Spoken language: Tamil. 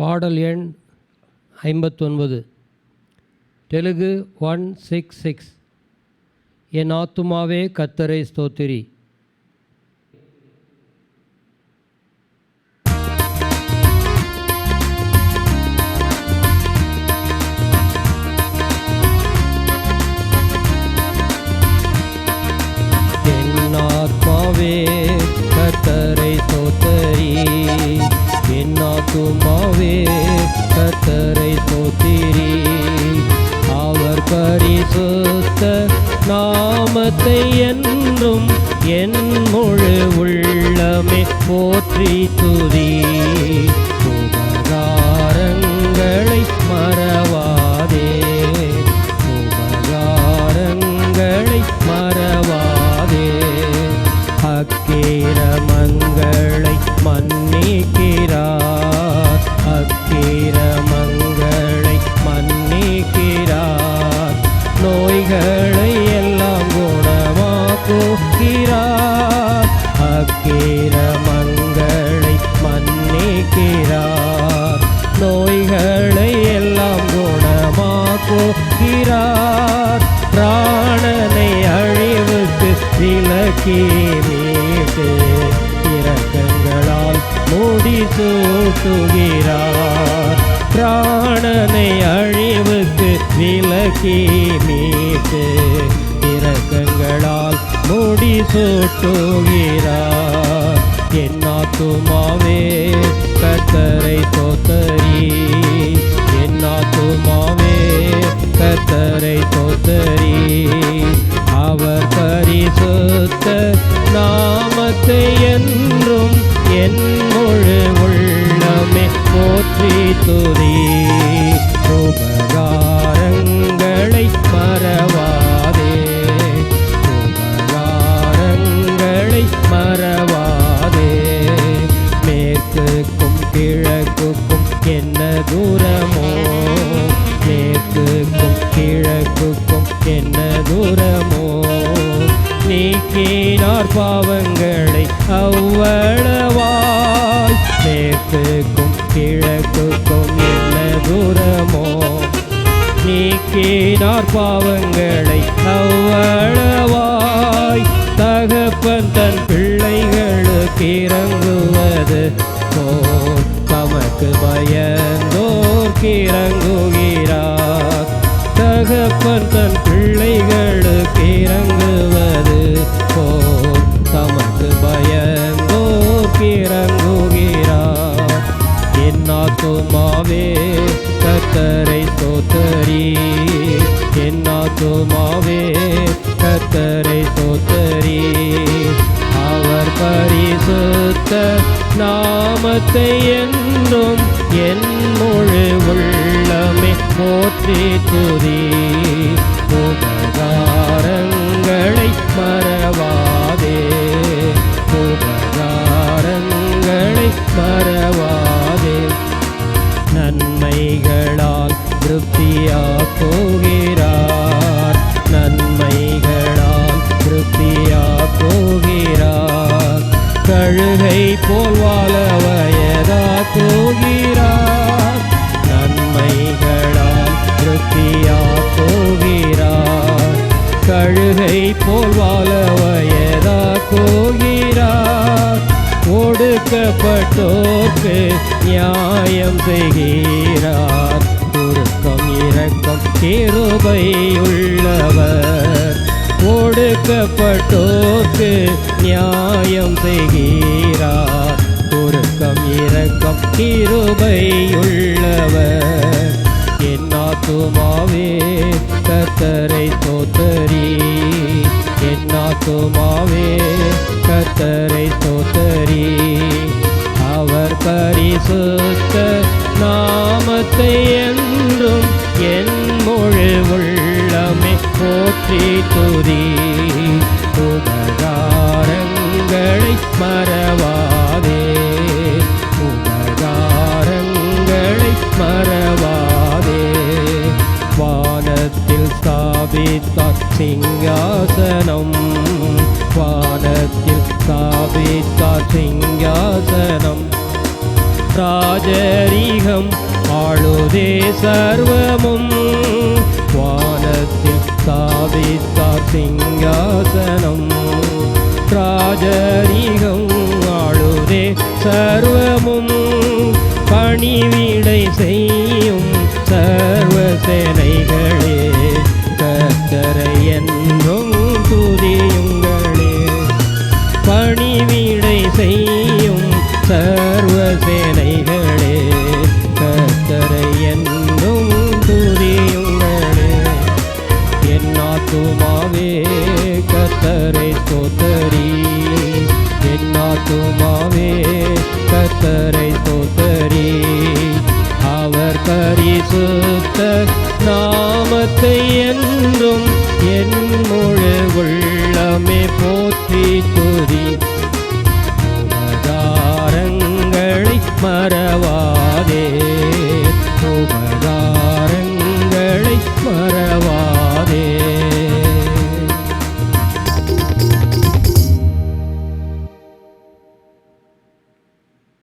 பாடல் எண் ஐம்பத்தொன்பது. Telugu one six six. என் ஆத்துமாவே கத்தரை ஸ்தோத்திரி. பரிசுத்த நாமத்தை என்றும் என் முழு உள்ளமே போற்றி துதி. உபகாரங்களை மறவாதே. உபகாரங்களை மறவாதே. அக்கேரமங்களை மன்னிக்க போக்கிறார் அக்கேர மங்களை மன்னிக்கிறார் நோய்களை எல்லாம் குணமாக்குகிறார் பிராணனை அழிவுக்கு விலக்கி மீட்டு இரக்கங்களால் மூடி சூட்டுகிறார் பிராணனை அழிவுக்கு விலக்கி மீட்டு இரக்கங்களால் மூடி சூட்டுகிறார் என் ஆத்துமாவே கத்தரை தோத்தரி என் ஆத்துமாவே கத்தரை தோத்தரி அவர் பரிசுத்த நாமத்தை என்றும் என் முழு உள்ளமே போற்றி துதி. உபகாரங்களை மறவாதே பாவங்களை அவ்வளவாய் தகப்பன் தன் பிள்ளைகளுக்கு இறங்குவது போல் தமக்கு பயந்தோர்க்கு இறங்குகிறார் தகப்பன் தன் பிள்ளைகளுக்கு இறங்குவது ஆத்துமாவே கத்தரை தோத்தரி அவர் பரிசுத்த நாமத்தை என்றும் என் முழு உள்ளமே போற்றி துதி கழுகை போல் வாழ போகிறார் நன்மைகளால் திருப்தியா போகிறார். கழுகை போல் வாழ போகிறார் ஒடுக்கப்பட்டோர்க்கு நியாயம் செய்கிறார். குறுக்கம் இரக்கம் கிருபை உள்ளவர். ஒடுக்கப்பட்டோர்க்கு நியாயம் செய்கிறார். குறுக்கம் இரக்கம் கிருபை உள்ளவர். என் ஆத்துமாவே கத்தரை தோத்தரி என் ஆத்துமாவே கத்தரை தோத்தரி அவர் பரிசுத்த நாமத்தை என்றும் என் மொழி உள்ளமே போற்றி துதி. மறவாதே. உபகாரங்களை மறவாதே. வானத்தில் ஸ்தாபித்தார் சிங்காசனம். வானத்தில் ஸ்தாபித்தார் சிங்காசனம். ராஜரீகம் ஆளுதே சர்வமும். வானத்தில் சாதித்தார் சிங்காசனம். ராஜரீகம் ஆளுதே சர்வமும் பணிவிடை செய்யும் சர்வ சேனைகளே கத்தரை என்றும் துதியுங்களே. பணிவிடை செய்யும் சர்வ சேனைகளே கத்தரை என்றும் துதியுங்களே. என் ஆத்துமாவே கத்தரை ஸ்தோத்தரி ஆத்துமாவே கத்தரை தோத்தரி அவர் பரிசுத்த நாமத்தை என்றும் என் முழு உள்ளமே போற்றி துதி. உபகாரங்களை மறவாதே. உப